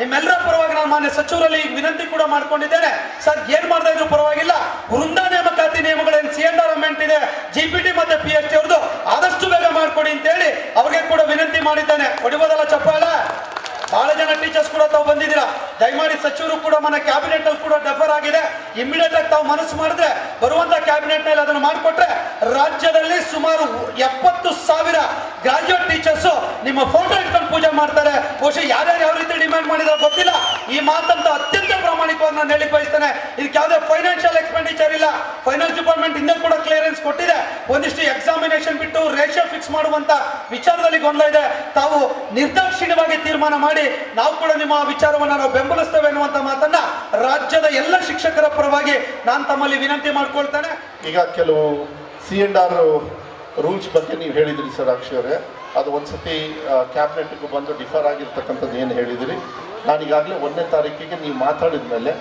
ನಿಮ್ಮೆಲ್ಲರ ಪರವಾಗಿ ನಾನು ಮಾನ್ಯ ಸಚಿವರಲ್ಲಿ ವಿನಂತಿ ಕೂಡ ಮಾಡ್ಕೊಂಡಿದ್ದೇನೆ. ಸರ್, ಏನ್ ಮಾಡ್ತಾ ಇದ್ರು ಪರವಾಗಿಲ್ಲ. ವೃಂದ ನೇಮಕಾತಿ ನಿಯಮಗಳೇನು ಸಿ ಎನ್ ಆರ್ ಇದೆ ಜಿ ಪಿ ಮತ್ತೆ ಪಿ ಎಚ್ ಟಿ ಅವ್ರದ್ದು ಆದಷ್ಟು ಬೇಗ ಮಾಡ್ಕೊಡಿ ಅಂತ ಹೇಳಿ ಅವ್ರಿಗೆ ಕೂಡ ವಿನಂತಿ ಮಾಡಿದ್ದೇನೆ. ಹೊಡಿಬೋದಲ್ಲ ಚಪ್ಪಾಳ? ಬಹಳ ಜನ ಟೀಚರ್ಸ್ ಕೂಡ ತಾವು ಬಂದಿದ್ದೀರಾ. ದಯಮಾಡಿ ಸಚಿವರು ಕೂಡ ಮನೆ ಕ್ಯಾಬಿನೆಟ್ ಅಲ್ಲಿ ಕೂಡ ಡೆಫರ್ ಆಗಿದೆ. ಇಮಿಡಿಯೇಟ್ ಆಗಿ ತಾವು ಮನಸ್ಸು ಮಾಡಿದ್ರೆ ಬರುವಂತ ಕ್ಯಾಬಿನೆಟ್ನಲ್ಲಿ ಅದನ್ನು ಮಾಡಿಕೊಟ್ರೆ ರಾಜ್ಯದಲ್ಲಿ ಸುಮಾರು ಎಪ್ಪತ್ತು ಸಾವಿರ ಗ್ರಾಜ್ಯುಯೇಟ್ ಟೀಚರ್ಸ್ ನಿಮ್ಮ ಫೋಟೋ ಪೂಜೆ ಮಾಡ್ತಾರೆ. ಬಹುಶಃ ಯಾರ್ಯಾರು ಯಾವ ರೀತಿ ಡಿಮ್ಯಾಂಡ್ ಮಾಡಿದ್ರೆ ಗೊತ್ತಿಲ್ಲ. ಈ ಮಾತಂತ ಅತ್ಯಂತ ಪ್ರಾಮಾಣಿಕವಾಗಿ ನಾನು ಹೇಳಿ ಬಯಸ್ತೇನೆ. ಇದಕ್ಕೆ ಯಾವುದೇ ಫೈನಾನ್ಷಿಯಲ್ ಎಕ್ಸ್ಪೆಂಡಿಚರ್ ಇಲ್ಲ. ಫೈನಾನ್ಸ್ ಡಿಪಾರ್ಟ್ಮೆಂಟ್ ಇಂದ ಕೂಡ ಕ್ಲಿಯರೆನ್ಸ್ ಕೊಟ್ಟಿದೆ. ಒಂದಿಷ್ಟು ಎಕ್ಸಾಮಿನೇಷನ್ ಬಿಟ್ಟು ರೇಷಿಯೋ ಫಿಕ್ಸ್ ಮಾಡುವಂತ ವಿಚಾರದಲ್ಲಿ ಗೊಂದಲ ಇದೆ. ತಾವು ನಿರ್ದಾಕ್ಷಿಣ್ಯವಾಗಿ ತೀರ್ಮಾನ ಮಾಡಿ ನಾವು ಕೂಡ ನಿಮ್ಮ ವಿಚಾರವನ್ನು ನಾವು ಬೆಂಬಲಿಸ್ತೇವೆ ಅನ್ನುವಂತ ಮಾತನ್ನ ರಾಜ್ಯದ ಎಲ್ಲ ಶಿಕ್ಷಕರ ಪರವಾಗಿ ನಾನು ತಮ್ಮಲ್ಲಿ ವಿನಂತಿ ಮಾಡ್ಕೊಳ್ತೇನೆ. ಈಗ ಕೆಲವು ಸಿ ಎಂಡ್ ಆರ್ ರೂಲ್ಸ್ ಬಗ್ಗೆ ನೀವು ಹೇಳಿದ್ರಿ ಸರ್ ಅಕ್ಷಯ್ ಅದು ಒಂದ್ಸತಿ ಕ್ಯಾಬಿನೆಟ್ಗೂ ಬಂದು ಡಿಫರ್ ಆಗಿರ್ತಕ್ಕಂಥದ್ದು ಏನು ಹೇಳಿದಿರಿ? ನಾನೀಗಾಗಲೇ ಒಂದನೇ ತಾರೀಕಿಗೆ ನೀವು ಮಾತಾಡಿದ ಮೇಲೆ,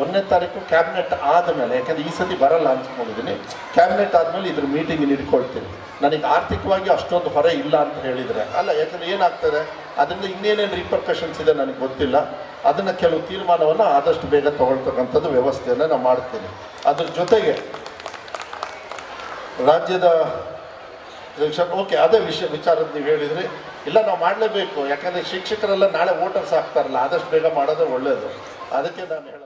ಒಂದನೇ ತಾರೀಕು ಕ್ಯಾಬಿನೆಟ್ ಆದ ಮೇಲೆ, ಯಾಕಂದ್ರೆ ಈ ಸತಿ ಬರಲ್ಲ ಅನ್ಸ್ಕೊಂಡಿದ್ದೀನಿ ಕ್ಯಾಬಿನೆಟ್ ಆದಮೇಲೆ ಇದ್ರ ಮೀಟಿಂಗ್ ಇಟ್ಕೊಳ್ತೀನಿ. ನನಗೆ ಆರ್ಥಿಕವಾಗಿ ಅಷ್ಟೊಂದು ಹೊರೆ ಇಲ್ಲ ಅಂತ ಹೇಳಿದರೆ, ಅಲ್ಲ, ಯಾಕಂದ್ರೆ ಏನಾಗ್ತದೆ? ಅದರಿಂದ ಇನ್ನೇನೇನು ರಿಪರ್ಕಷನ್ಸ್ ಇದೆ ನನಗೆ ಗೊತ್ತಿಲ್ಲ. ಅದನ್ನು ಕೆಲವು ತೀರ್ಮಾನವನ್ನು ಆದಷ್ಟು ಬೇಗ ತಗೊಳ್ತಕ್ಕಂಥದ್ದು ವ್ಯವಸ್ಥೆಯನ್ನು ನಾನು ಮಾಡ್ತೀನಿ. ಅದ್ರ ಜೊತೆಗೆ, ರಾಜ್ಯದ ಓಕೆ, ಅದೇ ವಿಷಯ, ವಿಚಾರದ ನೀವು ಹೇಳಿದ್ರಿ. ಇಲ್ಲ, ನಾವು ಮಾಡಲೇಬೇಕು. ಯಾಕಂದರೆ ಶಿಕ್ಷಕರೆಲ್ಲ ನಾಳೆ ವೋಟರ್ಸ್ ಆಗ್ತಾರಲ್ಲ, ಆದಷ್ಟು ಬೇಗ ಮಾಡೋದೇ ಒಳ್ಳೆಯದು ಅದಕ್ಕೆ ನಾನು ಹೇಳ